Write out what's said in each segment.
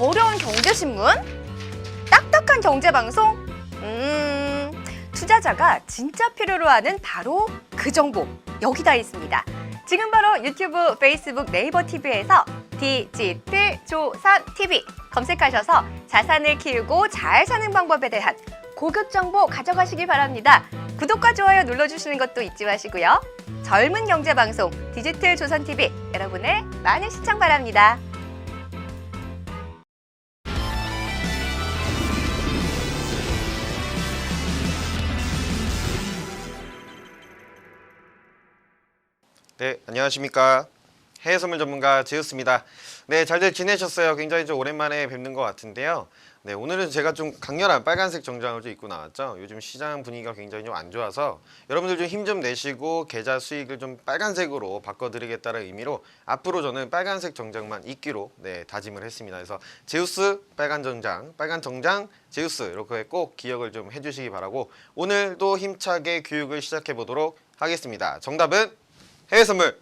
어려운 경제신문? 딱딱한 경제방송? 음, 투자자가 진짜 필요로 하는 바로 그 정보 여기 다 있습니다. 지금 바로 유튜브, 페이스북, 네이버 TV에서 디지털 조선 TV 검색하셔서 자산을 키우고 잘 사는 방법에 대한 고급 정보 가져가시기 바랍니다. 구독과 좋아요 눌러주시는 것도 잊지 마시고요. 젊은 경제 방송 디지털 조선 TV 여러분의 많은 시청 바랍니다. 네, 안녕하십니까. 해외 선물 전문가 제우스입니다. 네, 잘들 지내셨어요? 굉장히 좀 오랜만에 뵙는 것 같은데요. 네, 오늘은 제가 좀 강렬한 빨간색 정장을 좀 입고 나왔죠. 요즘 시장 분위기가 굉장히 좀 안 좋아서 여러분들 좀 힘 좀 내시고 계좌 수익을 좀 빨간색으로 바꿔드리겠다는 의미로 앞으로 저는 빨간색 정장만 입기로 네, 다짐을 했습니다. 그래서 제우스 빨간 정장, 빨간 정장 제우스 이렇게 꼭 기억을 좀 해주시기 바라고 오늘도 힘차게 교육을 시작해 보도록 하겠습니다. 정답은 해외 선물.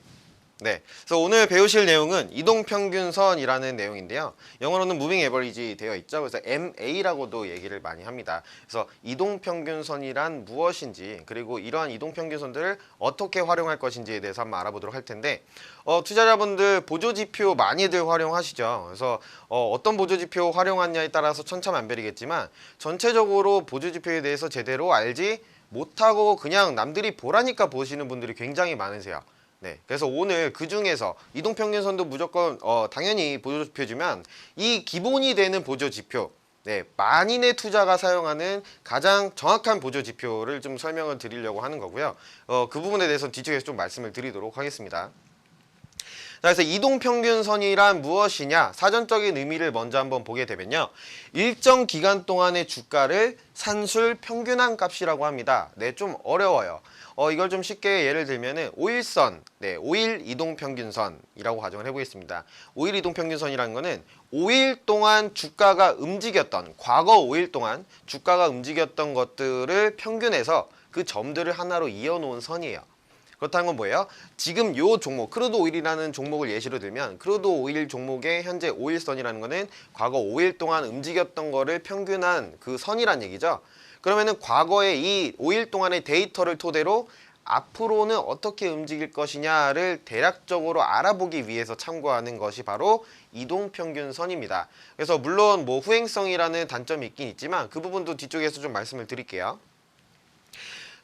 네. 그래서 오늘 배우실 내용은 이동평균선이라는 내용인데요. 영어로는 Moving Average 되어 있죠. 그래서 MA라고도 얘기를 많이 합니다. 그래서 이동평균선이란 무엇인지 그리고 이러한 이동평균선들을 어떻게 활용할 것인지에 대해서 한번 알아보도록 할 텐데 어, 투자자분들 보조지표 많이들 활용하시죠. 그래서 어, 어떤 보조지표 활용하냐에 따라서 천차만별이겠지만 전체적으로 보조지표에 대해서 제대로 알지 못하고 그냥 남들이 보라니까 보시는 분들이 굉장히 많으세요. 네, 그래서 오늘 그 중에서 이동평균선도 무조건 어, 당연히 보조지표지만 이 기본이 되는 보조지표, 네, 만인의 투자가 사용하는 가장 정확한 보조지표를 좀 설명을 드리려고 하는 거고요. 어, 그 부분에 대해서 뒤쪽에서 좀 말씀을 드리도록 하겠습니다. 자, 그래서 이동평균선이란 무엇이냐? 사전적인 의미를 먼저 한번 보게 되면요. 일정 기간 동안의 주가를 산술 평균한 값이라고 합니다. 네, 좀 어려워요. 어, 이걸 좀 쉽게 예를 들면은 5일선, 네, 5일 이동평균선이라고 가정을 해보겠습니다. 5일 이동평균선이라는 거는 5일 동안 주가가 움직였던, 과거 5일 동안 주가가 움직였던 것들을 평균해서 그 점들을 하나로 이어놓은 선이에요. 그렇다는 건 뭐예요? 지금 요 종목 크루드 오일이라는 종목을 예시로 들면 크루드 오일 종목의 현재 5일선이라는 거는 과거 5일 동안 움직였던 거를 평균한 그 선이란 얘기죠. 그러면은 과거의 이 5일 동안의 데이터를 토대로 앞으로는 어떻게 움직일 것이냐를 대략적으로 알아보기 위해서 참고하는 것이 바로 이동평균선입니다. 그래서 물론 뭐 후행성이라는 단점이 있긴 있지만 그 부분도 뒤쪽에서 좀 말씀을 드릴게요.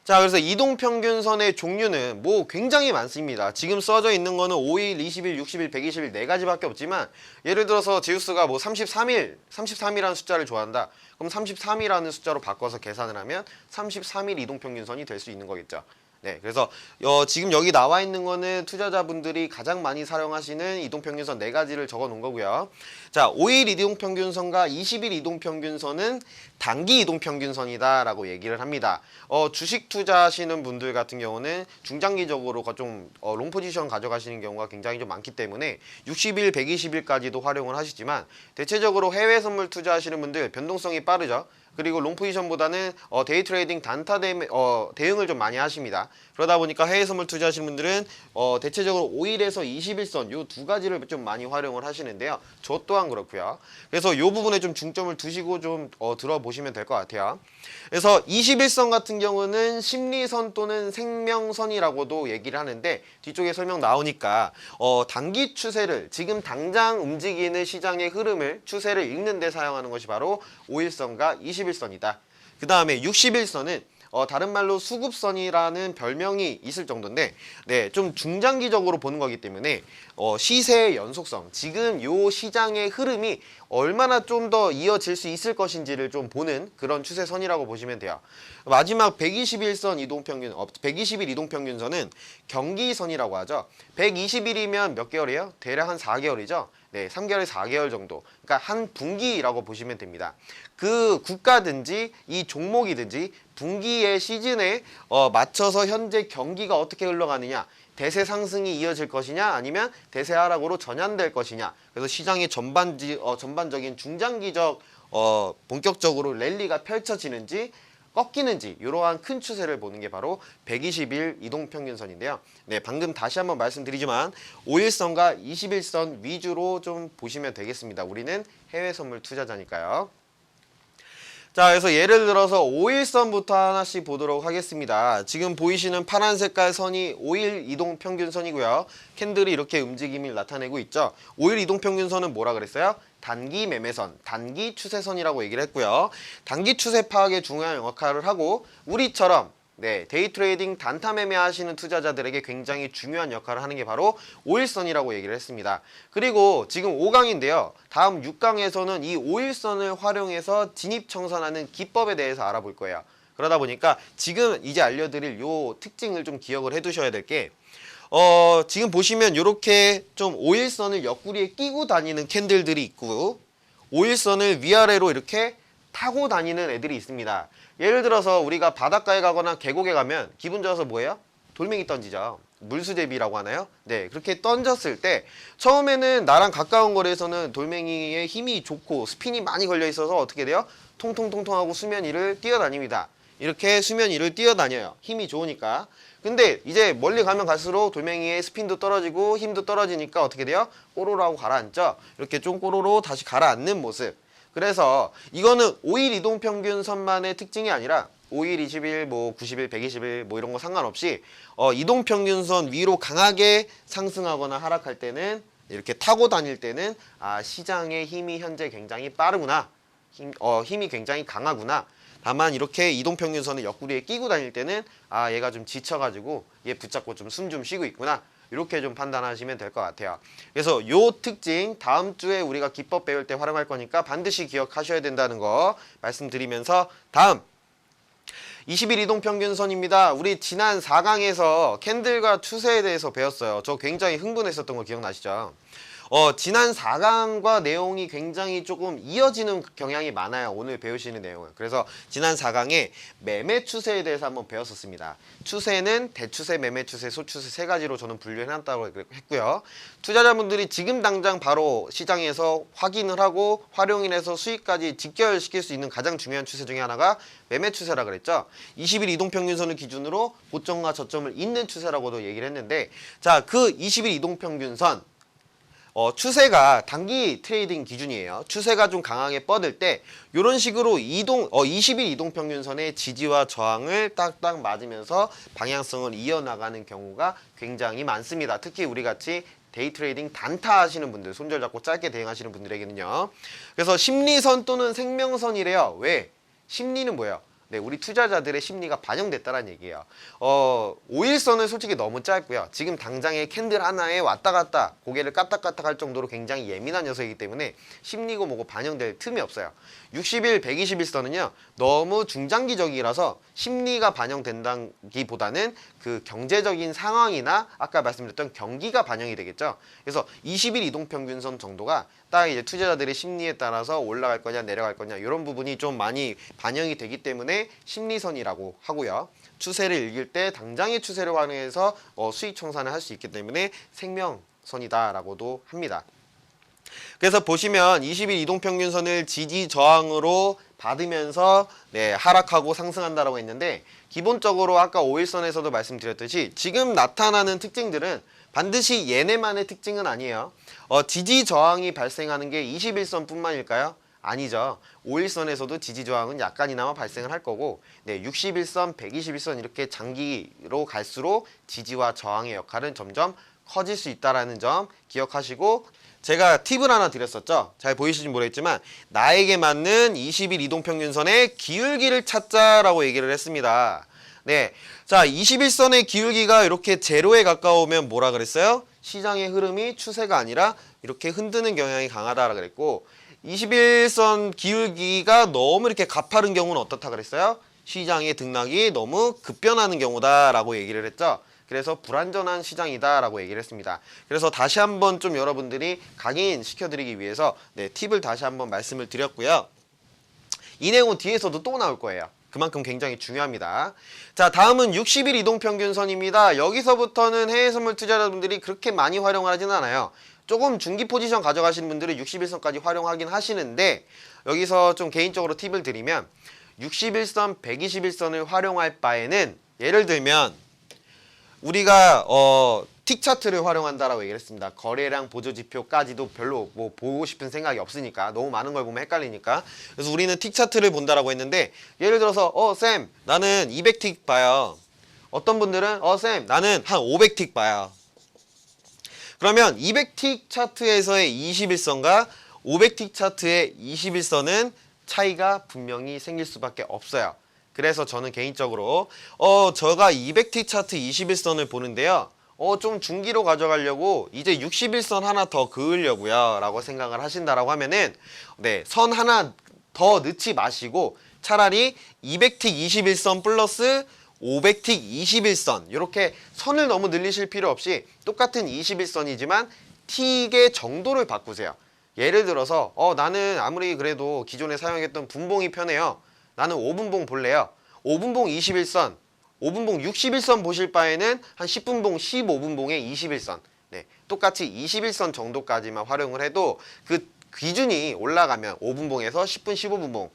자 그래서 이동평균선의 종류는 뭐 굉장히 많습니다. 지금 써져 있는 거는 5일, 20일, 60일, 120일 네 가지밖에 없지만 예를 들어서 제우스가 뭐 33일, 33이라는 숫자를 좋아한다. 그럼 33이라는 숫자로 바꿔서 계산을 하면 33일 이동평균선이 될 수 있는 거겠죠 네, 그래서 어, 지금 여기 나와 있는 거는 투자자분들이 가장 많이 사용하시는 이동평균선 네 가지를 적어 놓은 거고요. 자, 5일 이동평균선과 20일 이동평균선은 단기 이동평균선이다 라고 얘기를 합니다. 어, 주식 투자하시는 분들 같은 경우는 중장기적으로 좀 어, 롱 포지션 가져가시는 경우가 굉장히 좀 많기 때문에 60일, 120일까지도 활용을 하시지만 대체적으로 해외 선물 투자하시는 분들 변동성이 빠르죠. 그리고 롱 포지션보다는 어, 데이 트레이딩 단타 대, 어, 대응을 좀 많이 하십니다. 그러다 보니까 해외 선물 투자하시는 분들은 어, 대체적으로 5일에서 20일선 요 두 가지를 좀 많이 활용을 하시는데요. 저 또한 그렇고요. 그래서 요 부분에 좀 중점을 두시고 좀 어, 들어보시면 될 것 같아요. 그래서 21선 같은 경우는 심리선 또는 생명선이라고도 얘기를 하는데 뒤쪽에 설명 나오니까 어, 단기 추세를 지금 당장 움직이는 시장의 흐름을 추세를 읽는 데 사용하는 것이 바로 5일선과 21 선이다. 그 다음에 61선은 어, 다른 말로 수급선이라는 별명이 있을 정도인데, 네, 좀 중장기적으로 보는 거기 때문에, 어, 시세의 연속성, 지금 요 시장의 흐름이 얼마나 좀 더 이어질 수 있을 것인지를 좀 보는 그런 추세선이라고 보시면 돼요. 마지막 121선 이동평균, 어, 120일 이동평균선은 경기선이라고 하죠. 120일이면 몇 개월이에요? 대략 한 4개월이죠. 네, 3개월에 4개월 정도. 그러니까 한 분기라고 보시면 됩니다. 그 국가든지 이 종목이든지 분기의 시즌에 어, 맞춰서 현재 경기가 어떻게 흘러가느냐 대세 상승이 이어질 것이냐 아니면 대세 하락으로 전환될 것이냐 그래서 시장의 전반지 어, 전반적인 중장기적 어, 본격적으로 랠리가 펼쳐지는지 꺾이는지 이러한 큰 추세를 보는 게 바로 120일 이동평균선인데요. 네, 방금 다시 한번 말씀드리지만 5일선과 21선 위주로 좀 보시면 되겠습니다. 우리는 해외 선물 투자자니까요. 자, 그래서 예를 들어서 5일선부터 하나씩 보도록 하겠습니다. 지금 보이시는 파란 색깔 선이 5일 이동 평균선이고요. 캔들이 이렇게 움직임을 나타내고 있죠. 5일 이동 평균선은 뭐라 그랬어요? 단기 매매선, 단기 추세선이라고 얘기를 했고요. 단기 추세 파악에 중요한 역할을 하고 우리처럼 네, 데이 트레이딩 단타 매매 하시는 투자자들에게 굉장히 중요한 역할을 하는 게 바로 5일선이라고 얘기를 했습니다. 그리고 지금 5강인데요. 다음 6강에서는 이 5일선을 활용해서 진입 청산하는 기법에 대해서 알아볼 거예요. 그러다 보니까 지금 이제 알려드릴 요 특징을 좀 기억을 해 두셔야 될 게 어, 지금 보시면 이렇게 좀 5일선을 옆구리에 끼고 다니는 캔들들이 있고 5일선을 위아래로 이렇게 타고 다니는 애들이 있습니다. 예를 들어서 우리가 바닷가에 가거나 계곡에 가면 기분 좋아서 뭐예요? 돌멩이 ton지죠. 물수제비라고 하나요? 네, 그렇게 던졌을 때 처음에는 나랑 가까운 거리에서는 돌멩이의 힘이 좋고 스핀이 많이 걸려 있어서 어떻게 돼요? 통통통통하고 수면 위를 뛰어다닙니다. 이렇게 수면 위를 뛰어다녀요. 힘이 좋으니까. 근데 이제 멀리 가면 갈수록 돌멩이의 스핀도 떨어지고 힘도 떨어지니까 어떻게 돼요? 꼬로로 하고 가라앉죠. 이렇게 좀 꼬로로 다시 가라앉는 모습. 그래서 이거는 5일 이동 평균 선만의 특징이 아니라 5일, 20일, 뭐 90일, 120일 뭐 이런 거 상관없이 어, 이동 평균선 위로 강하게 상승하거나 하락할 때는 이렇게 타고 다닐 때는 아 시장의 힘이 현재 굉장히 빠르구나. 힘, 어, 힘이 굉장히 강하구나. 다만 이렇게 이동평균선을 옆구리에 끼고 다닐 때는 아 얘가 좀 지쳐가지고 얘 붙잡고 좀 숨좀 쉬고 있구나 이렇게 좀 판단하시면 될 것 같아요 그래서 요 특징 다음 주에 우리가 기법 배울 때 활용할 거니까 반드시 기억하셔야 된다는 거 말씀드리면서 다음 20일 이동평균선입니다. 우리 지난 4강에서 캔들과 추세에 대해서 배웠어요. 저 굉장히 흥분했었던 거 기억나시죠? 어, 지난 4강과 내용이 굉장히 조금 이어지는 경향이 많아요. 오늘 배우시는 내용은. 그래서 지난 4강에 매매 추세에 대해서 한번 배웠었습니다. 추세는 대추세, 매매 추세, 소추세 세 가지로 저는 분류해놨다고 했고요. 투자자분들이 지금 당장 바로 시장에서 확인을 하고 활용인해서 수익까지 직결시킬 수 있는 가장 중요한 추세 중에 하나가 매매 추세라 그랬죠. 20일 이동평균선을 기준으로 고점과 저점을 잇는 추세라고도 얘기를 했는데 자, 그 20일 이동평균선 어, 추세가 단기 트레이딩 기준이에요. 추세가 좀 강하게 뻗을 때 이런 식으로 이동 어, 20일 이동 평균선의 지지와 저항을 딱딱 맞으면서 방향성을 이어나가는 경우가 굉장히 많습니다. 특히 우리 같이 데이 트레이딩 단타 하시는 분들, 손절 잡고 짧게 대응하시는 분들에게는요. 그래서 심리선 또는 생명선이래요. 왜? 심리는 뭐예요? 네, 우리 투자자들의 심리가 반영됐다는 얘기예요. 어, 5일선은 솔직히 너무 짧고요. 지금 당장에 캔들 하나에 왔다 갔다 고개를 까딱까딱 할 정도로 굉장히 예민한 녀석이기 때문에 심리고 뭐고 반영될 틈이 없어요. 60일, 120일선은요. 너무 중장기적이라서 심리가 반영된다기보다는 그 경제적인 상황이나 아까 말씀드렸던 경기가 반영이 되겠죠. 그래서 20일 이동평균선 정도가 딱 이제 투자자들의 심리에 따라서 올라갈 거냐 내려갈 거냐 이런 부분이 좀 많이 반영이 되기 때문에 심리선이라고 하고요. 추세를 읽을 때 당장의 추세를 활용해서 어, 수익 청산을 할 수 있기 때문에 생명선이다라고도 합니다. 그래서 보시면 20일 이동평균선을 지지 저항으로 받으면서 네, 하락하고 상승한다라고 했는데 기본적으로 아까 5일선에서도 말씀드렸듯이 지금 나타나는 특징들은 반드시 얘네만의 특징은 아니에요. 어, 지지 저항이 발생하는 게 21선 뿐만일까요? 아니죠. 5일선에서도 지지 저항은 약간이나마 발생을 할 거고 네, 61선, 121선 이렇게 장기로 갈수록 지지와 저항의 역할은 점점 커질 수 있다라는 점 기억하시고 제가 팁을 하나 드렸었죠. 잘 보이실지 모르겠지만 나에게 맞는 20일 이동평균선의 기울기를 찾자라고 얘기를 했습니다. 네. 자, 21선의 기울기가 이렇게 제로에 가까우면 뭐라 그랬어요? 시장의 흐름이 추세가 아니라 이렇게 흔드는 경향이 강하다라 그랬고 21선 기울기가 너무 이렇게 가파른 경우는 어떻다 그랬어요? 시장의 등락이 너무 급변하는 경우다라고 얘기를 했죠. 그래서 불안전한 시장이다라고 얘기를 했습니다. 그래서 다시 한번 좀 여러분들이 각인 시켜드리기 위해서 네, 팁을 다시 한번 말씀을 드렸고요. 이 내용은 뒤에서도 또 나올 거예요. 그만큼 굉장히 중요합니다. 자, 다음은 60일 이동평균선입니다. 여기서부터는 해외 선물 투자자분들이 그렇게 많이 활용을 하지는 않아요. 조금 중기 포지션 가져가시는 분들은 61선까지 활용하긴 하시는데 여기서 좀 개인적으로 팁을 드리면 61선, 121선을 활용할 바에는 예를 들면 우리가 어, 틱 차트를 활용한다라고 얘기를 했습니다. 거래량 보조 지표까지도 별로 뭐 보고 싶은 생각이 없으니까 너무 많은 걸 보면 헷갈리니까. 그래서 우리는 틱 차트를 본다라고 했는데 예를 들어서 어 쌤 나는 200틱 봐요. 어떤 분들은 어 쌤 나는 한 500틱 봐요. 그러면 200틱 차트에서의 21선과 500틱 차트의 21선은 차이가 분명히 생길 수밖에 없어요. 그래서 저는 개인적으로 어 제가 200틱 차트 21선을 보는데요. 어 좀 중기로 가져가려고 이제 61선 하나 더 그으려고요 라고 생각을 하신다라고 하면은 네, 선 하나 더 넣지 마시고 차라리 200틱 21선 플러스 500틱 21선 이렇게 선을 너무 늘리실 필요 없이 똑같은 21선이지만 틱의 정도를 바꾸세요. 예를 들어서 어 나는 아무리 그래도 기존에 사용했던 분봉이 편해요. 나는 5분봉 볼래요. 5분봉 21선, 5분봉 61선 보실 바에는 한 10분봉 15분봉에 21선. 네, 똑같이 21선 정도까지만 활용을 해도 그 기준이 올라가면 5분봉에서 10분 15분봉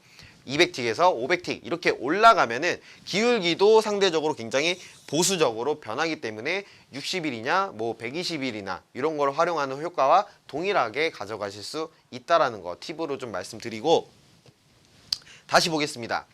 200틱에서 500틱 이렇게 올라가면은 기울기도 상대적으로 굉장히 보수적으로 변하기 때문에 60일이냐 뭐 120일이나 이런 걸 활용하는 효과와 동일하게 가져가실 수 있다라는 거 팁으로 좀 말씀드리고 다시 보겠습니다.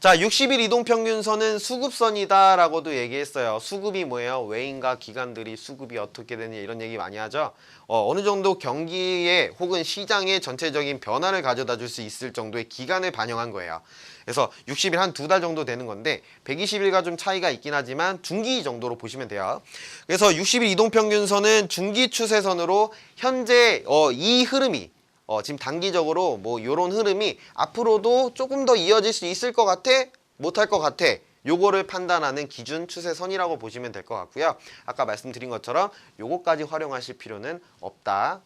자, 60일 이동 평균선은 수급선이다라고도 얘기했어요. 수급이 뭐예요? 외인과 기관들이 수급이 어떻게 되느냐 이런 얘기 많이 하죠. 어, 어느 정도 경기에 혹은 시장의 전체적인 변화를 가져다 줄 수 있을 정도의 기간을 반영한 거예요. 그래서 60일 한 두 달 정도 되는 건데 120일과 좀 차이가 있긴 하지만 중기 정도로 보시면 돼요. 그래서 60일 이동 평균선은 중기 추세선으로 현재 어, 이 흐름이 어, 지금 단기적으로 뭐 요런 흐름이 앞으로도 조금 더 이어질 수 있을 것 같아? 못할 것 같아? 요거를 판단하는 기준 추세선이라고 보시면 될 것 같고요. 아까 말씀드린 것처럼 요거까지 활용하실 필요는 없다.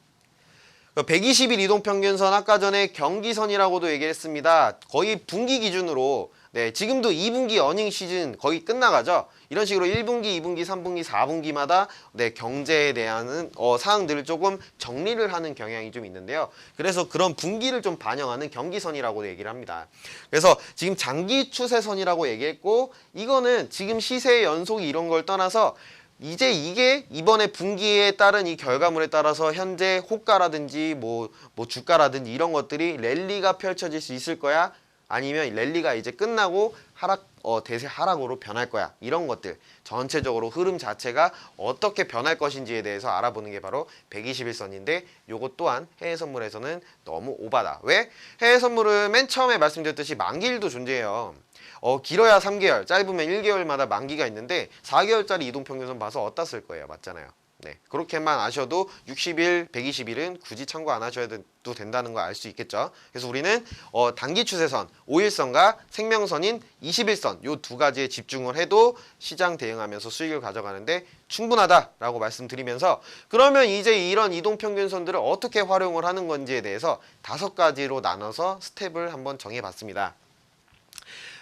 120일 이동 평균선 아까 전에 경기선이라고도 얘기했습니다. 거의 분기 기준으로 네, 지금도 2분기 어닝 시즌 거의 끝나가죠. 이런 식으로 1분기, 2분기, 3분기, 4분기마다 네, 경제에 대한 어, 사항들을 조금 정리를 하는 경향이 좀 있는데요. 그래서 그런 분기를 좀 반영하는 경기선이라고 얘기를 합니다. 그래서 지금 장기 추세선이라고 얘기했고 이거는 지금 시세의 연속이 이런 걸 떠나서 이제 이게 이번에 분기에 따른 이 결과물에 따라서 현재 호가라든지 뭐, 뭐 주가라든지 이런 것들이 랠리가 펼쳐질 수 있을 거야 아니면 랠리가 이제 끝나고 하락 어, 대세 하락으로 변할 거야. 이런 것들. 전체적으로 흐름 자체가 어떻게 변할 것인지에 대해서 알아보는 게 바로 121선인데 요것 또한 해외 선물에서는 너무 오바다. 왜? 해외 선물은 맨 처음에 말씀드렸듯이 만기일도 존재해요. 어, 길어야 3개월, 짧으면 1개월마다 만기가 있는데 4개월짜리 이동평균선 봐서 어디다 쓸 거예요. 맞잖아요. 네, 그렇게만 아셔도 60일, 120일은 굳이 참고 안 하셔도 된다는 거알수 있겠죠. 그래서 우리는 어, 단기 추세선, 5일선과 생명선인 21선 요 두 가지에 집중을 해도 시장 대응하면서 수익을 가져가는데 충분하다라고 말씀드리면서 그러면 이제 이런 이동평균선들을 어떻게 활용을 하는 건지에 대해서 다섯 가지로 나눠서 스텝을 한번 정해봤습니다.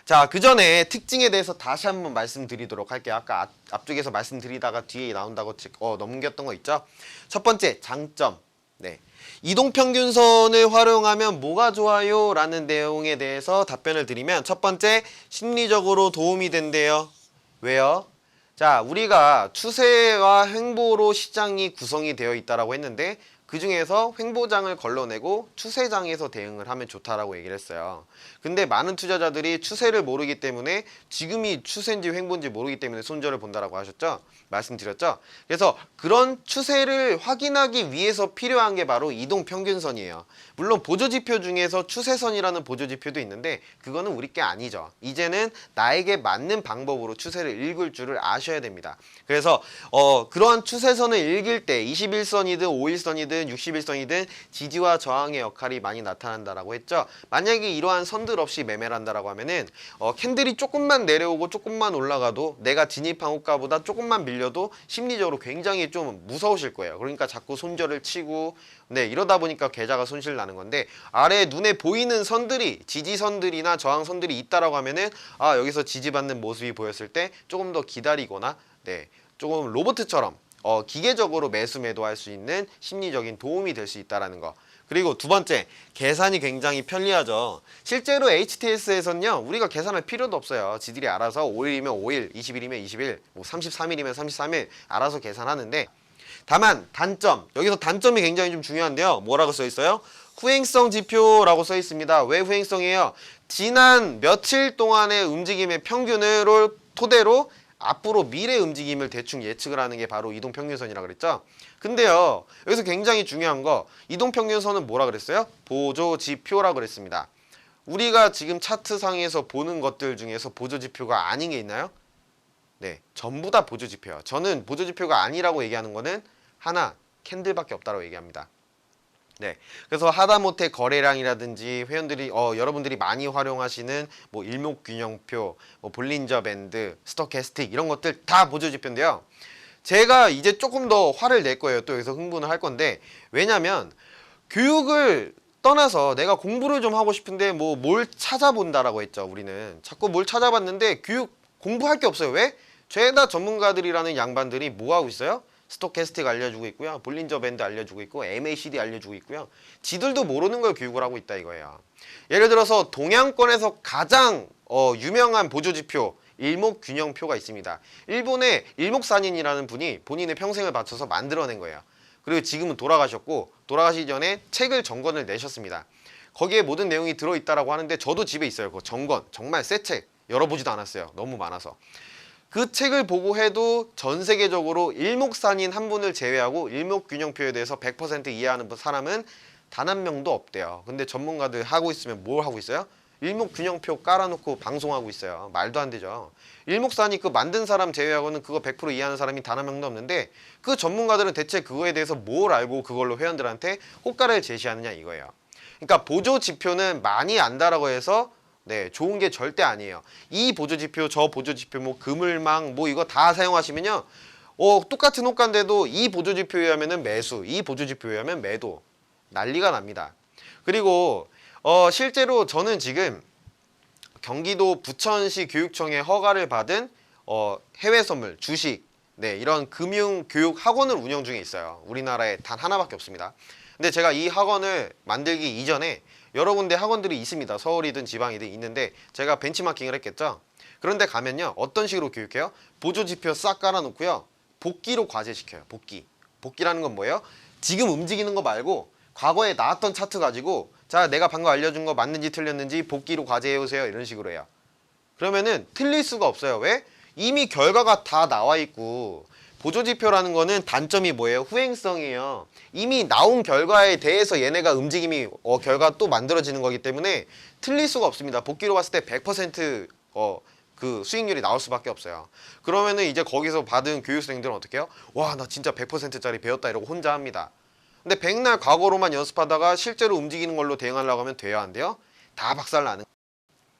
자, 그 전에 특징에 대해서 다시 한번 말씀드리도록 할게요. 아까 앞, 앞쪽에서 말씀드리다가 뒤에 나온다고 지- 어, 넘겼던 거 있죠? 첫 번째, 장점. 네. 이동평균선을 활용하면 뭐가 좋아요? 라는 내용에 대해서 답변을 드리면 첫 번째, 심리적으로 도움이 된대요. 왜요? 자, 우리가 추세와 횡보로 시장이 구성이 되어 있다라고 했는데 그 중에서 횡보장을 걸러내고 추세장에서 대응을 하면 좋다라고 얘기를 했어요. 근데 많은 투자자들이 추세를 모르기 때문에 지금이 추세인지 횡보인지 모르기 때문에 손절을 본다라고 하셨죠? 말씀드렸죠? 그래서 그런 추세를 확인하기 위해서 필요한 게 바로 이동 평균선이에요. 물론 보조 지표 중에서 추세선이라는 보조 지표도 있는데 그거는 우리 게 아니죠. 이제는 나에게 맞는 방법으로 추세를 읽을 줄을 아셔야 됩니다. 그래서 어 그러한 추세선을 읽을 때 21선이든 5일선이든 61선이든 지지와 저항의 역할이 많이 나타난다라고 했죠. 만약에 이러한 선들 없이 매매를 한다라고 하면은 어 캔들이 조금만 내려오고 조금만 올라가도 내가 진입한 호가보다 조금만 밀려도 심리적으로 굉장히 좀 무서우실 거예요. 그러니까 자꾸 손절을 치고 네 이러다 보니까 계좌가 손실 나는 건데 아래 눈에 보이는 선들이 지지선들이나 저항선들이 있다라고 하면은 아 여기서 지지받는 모습이 보였을 때 조금 더 기다리거나 네 조금 로봇처럼 어, 기계적으로 매수 매도할 수 있는 심리적인 도움이 될 수 있다라는 거. 그리고 두 번째, 계산이 굉장히 편리하죠. 실제로 HTS에서는요, 우리가 계산할 필요도 없어요. 지들이 알아서 5일이면 5일, 20일이면 20일, 뭐 33일이면 33일 알아서 계산하는데 다만 단점, 여기서 단점이 굉장히 좀 중요한데요. 뭐라고 써 있어요? 후행성 지표라고 써 있습니다. 왜 후행성이에요? 지난 며칠 동안의 움직임의 평균을 토대로 앞으로 미래 움직임을 대충 예측을 하는 게 바로 이동평균선이라고 그랬죠. 근데요, 여기서 굉장히 중요한 거, 이동평균선은 뭐라 그랬어요? 보조지표라고 그랬습니다. 우리가 지금 차트상에서 보는 것들 중에서 보조지표가 아닌 게 있나요? 네, 전부 다 보조지표예요. 저는 보조지표가 아니라고 얘기하는 거는 하나, 캔들밖에 없다고 얘기합니다. 네, 그래서 하다못해 거래량이라든지 회원들이 어, 여러분들이 많이 활용하시는 뭐 일목균형표, 뭐 볼린저 밴드, 스토캐스틱 이런 것들 다 보조 지표인데요. 제가 이제 조금 더 화를 낼 거예요. 또 여기서 흥분을 할 건데 왜냐면 교육을 떠나서 내가 공부를 좀 하고 싶은데 뭐 뭘 찾아본다라고 했죠. 우리는 자꾸 뭘 찾아봤는데 교육 공부할 게 없어요. 왜? 죄다 전문가들이라는 양반들이 뭐 하고 있어요? 스토캐스틱 알려주고 있고요. 볼린저 밴드 알려주고 있고 MACD 알려주고 있고요. 지들도 모르는 걸 교육을 하고 있다 이거예요. 예를 들어서 동양권에서 가장 어, 유명한 보조지표 일목균형표가 있습니다. 일본의 일목산인이라는 분이 본인의 평생을 바쳐서 만들어낸 거예요. 그리고 지금은 돌아가셨고 돌아가시기 전에 책을 정권을 내셨습니다. 거기에 모든 내용이 들어있다라고 하는데 저도 집에 있어요. 그 정권 정말 새 책 열어보지도 않았어요. 너무 많아서. 그 책을 보고 해도 전 세계적으로 일목산인 한 분을 제외하고 일목균형표에 대해서 100% 이해하는 사람은 단 한 명도 없대요. 근데 전문가들 하고 있으면 뭘 하고 있어요? 일목균형표 깔아놓고 방송하고 있어요. 말도 안 되죠. 일목산이 그 만든 사람 제외하고는 그거 100% 이해하는 사람이 단 한 명도 없는데 그 전문가들은 대체 그거에 대해서 뭘 알고 그걸로 회원들한테 호가를 제시하느냐 이거예요. 그러니까 보조 지표는 많이 안다라고 해서 네, 좋은 게 절대 아니에요. 이 보조 지표, 저 보조 지표, 뭐 그물망, 뭐 이거 다 사용하시면요. 어, 똑같은 호가인데도 이 보조 지표에 하면은 매수, 이 보조 지표에 하면 매도. 난리가 납니다. 그리고 어, 실제로 저는 지금 경기도 부천시 교육청의 허가를 받은 어, 해외 선물, 주식, 네, 이런 금융 교육 학원을 운영 중에 있어요. 우리나라에 단 하나밖에 없습니다. 근데 제가 이 학원을 만들기 이전에 여러 군데 학원들이 있습니다. 서울이든 지방이든 있는데 제가 벤치마킹을 했겠죠. 그런데 가면요. 어떤 식으로 교육해요? 보조 지표 싹 깔아놓고요. 복기로 과제시켜요. 복기. 복기라는 건 뭐예요? 지금 움직이는 거 말고 과거에 나왔던 차트 가지고 자 내가 방금 알려준 거 맞는지 틀렸는지 복기로 과제해 오세요. 이런 식으로 해요. 그러면은 틀릴 수가 없어요. 왜? 이미 결과가 다 나와 있고 보조지표라는 거는 단점이 뭐예요? 후행성이에요. 이미 나온 결과에 대해서 얘네가 움직임이 어, 결과 또 만들어지는 거기 때문에 틀릴 수가 없습니다. 복기로 봤을 때 100% 어, 그 수익률이 나올 수밖에 없어요. 그러면은 이제 거기서 받은 교육생들은 어떻게 해요? 와, 나 진짜 100%짜리 배웠다 이러고 혼자 합니다. 근데 백날 과거로만 연습하다가 실제로 움직이는 걸로 대응하려고 하면 돼요, 안 돼요? 다 박살나는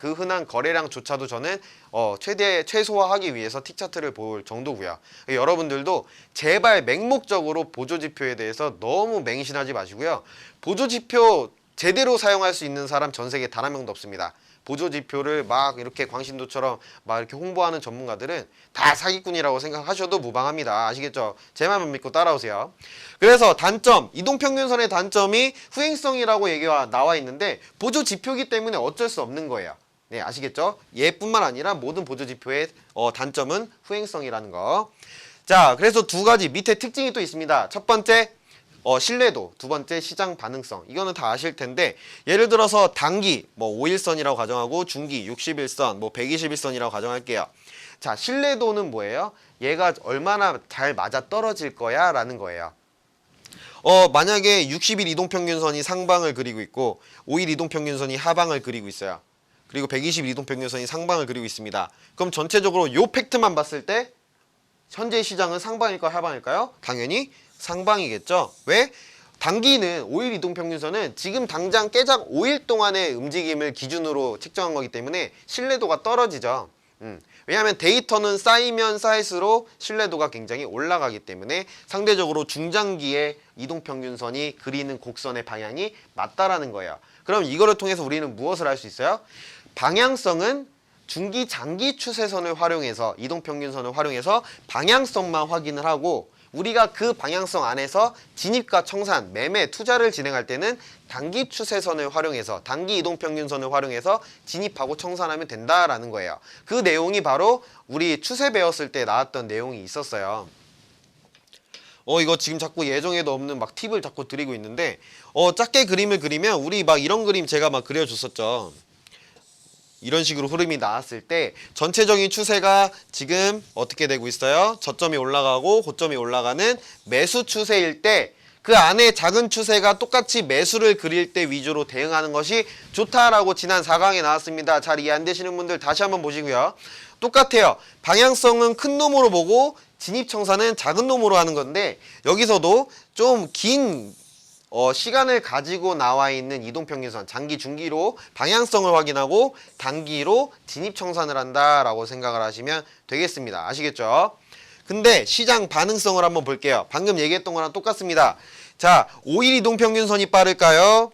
그 흔한 거래량조차도 저는 어, 최대 최소화하기 위해서 틱 차트를 볼 정도고요. 여러분들도 제발 맹목적으로 보조 지표에 대해서 너무 맹신하지 마시고요. 보조 지표 제대로 사용할 수 있는 사람 전 세계 단 한 명도 없습니다. 보조 지표를 막 이렇게 광신도처럼 막 이렇게 홍보하는 전문가들은 다 사기꾼이라고 생각하셔도 무방합니다. 아시겠죠? 제 말만 믿고 따라오세요. 그래서 단점, 이동평균선의 단점이 후행성이라고 얘기가 나와 있는데 보조 지표이기 때문에 어쩔 수 없는 거예요. 네, 아시겠죠? 얘뿐만 아니라 모든 보조 지표의 어, 단점은 후행성이라는 거. 자, 그래서 두 가지 밑에 특징이 또 있습니다. 첫 번째, 어, 신뢰도, 두 번째 시장 반응성. 이거는 다 아실 텐데 예를 들어서 단기 뭐 5일선이라고 가정하고 중기 60일선, 뭐 120일선이라고 가정할게요. 자, 신뢰도는 뭐예요? 얘가 얼마나 잘 맞아 떨어질 거야라는 거예요. 어, 만약에 60일 이동평균선이 상방을 그리고 있고 5일 이동평균선이 하방을 그리고 있어요. 그리고 120일 이동평균선이 상방을 그리고 있습니다. 그럼 전체적으로 요 팩트만 봤을 때 현재 시장은 상방일까요, 하방일까요? 당연히 상방이겠죠. 왜? 단기는 5일 이동평균선은 지금 당장 깨작 5일 동안의 움직임을 기준으로 측정한 거기 때문에 신뢰도가 떨어지죠. 음. 왜냐하면 데이터는 쌓이면 쌓일수록 신뢰도가 굉장히 올라가기 때문에 상대적으로 중장기의 이동평균선이 그리는 곡선의 방향이 맞다라는 거예요. 그럼 이거를 통해서 우리는 무엇을 할 수 있어요? 방향성은 중기 장기 추세선을 활용해서 이동평균선을 활용해서 방향성만 확인을 하고 우리가 그 방향성 안에서 진입과 청산, 매매, 투자를 진행할 때는 단기 추세선을 활용해서 단기 이동평균선을 활용해서 진입하고 청산하면 된다라는 거예요. 그 내용이 바로 우리 추세 배웠을 때 나왔던 내용이 있었어요. 어 이거 지금 자꾸 예정에도 없는 막 팁을 자꾸 드리고 있는데 어 작게 그림을 그리면 우리 막 이런 그림 제가 막 그려줬었죠. 이런 식으로 흐름이 나왔을 때 전체적인 추세가 지금 어떻게 되고 있어요? 저점이 올라가고 고점이 올라가는 매수 추세일 때 그 안에 작은 추세가 똑같이 매수를 그릴 때 위주로 대응하는 것이 좋다라고 지난 4강에 나왔습니다. 잘 이해 안 되시는 분들 다시 한번 보시고요. 똑같아요. 방향성은 큰 놈으로 보고 진입 청산은 작은 놈으로 하는 건데 여기서도 좀 긴 어, 시간을 가지고 나와 있는 이동평균선 장기 중기로 방향성을 확인하고 단기로 진입 청산을 한다라고 생각을 하시면 되겠습니다. 아시겠죠? 근데 시장 반응성을 한번 볼게요. 방금 얘기했던 거랑 똑같습니다. 자, 5일 이동평균선이 빠를까요?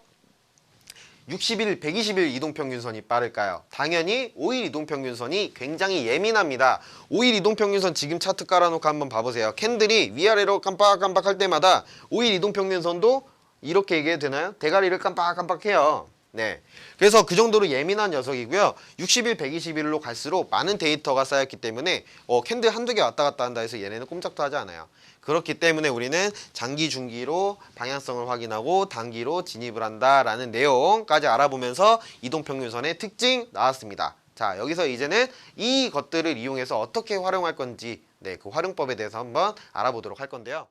60일, 120일 이동평균선이 빠를까요? 당연히 5일 이동평균선이 굉장히 예민합니다. 5일 이동평균선 지금 차트 깔아놓고 한번 봐보세요. 캔들이 위아래로 깜빡깜빡 할 때마다 5일 이동평균선도 이렇게 얘기해도 되나요? 대가리를 깜빡깜빡해요. 네. 그래서 그 정도로 예민한 녀석이고요. 60일, 120일로 갈수록 많은 데이터가 쌓였기 때문에 어, 캔들 한두 개 왔다 갔다 한다 해서 얘네는 꼼짝도 하지 않아요. 그렇기 때문에 우리는 장기 중기로 방향성을 확인하고 단기로 진입을 한다라는 내용까지 알아보면서 이동평균선의 특징 나왔습니다. 자, 여기서 이제는 이 것들을 이용해서 어떻게 활용할 건지 네, 그 활용법에 대해서 한번 알아보도록 할 건데요.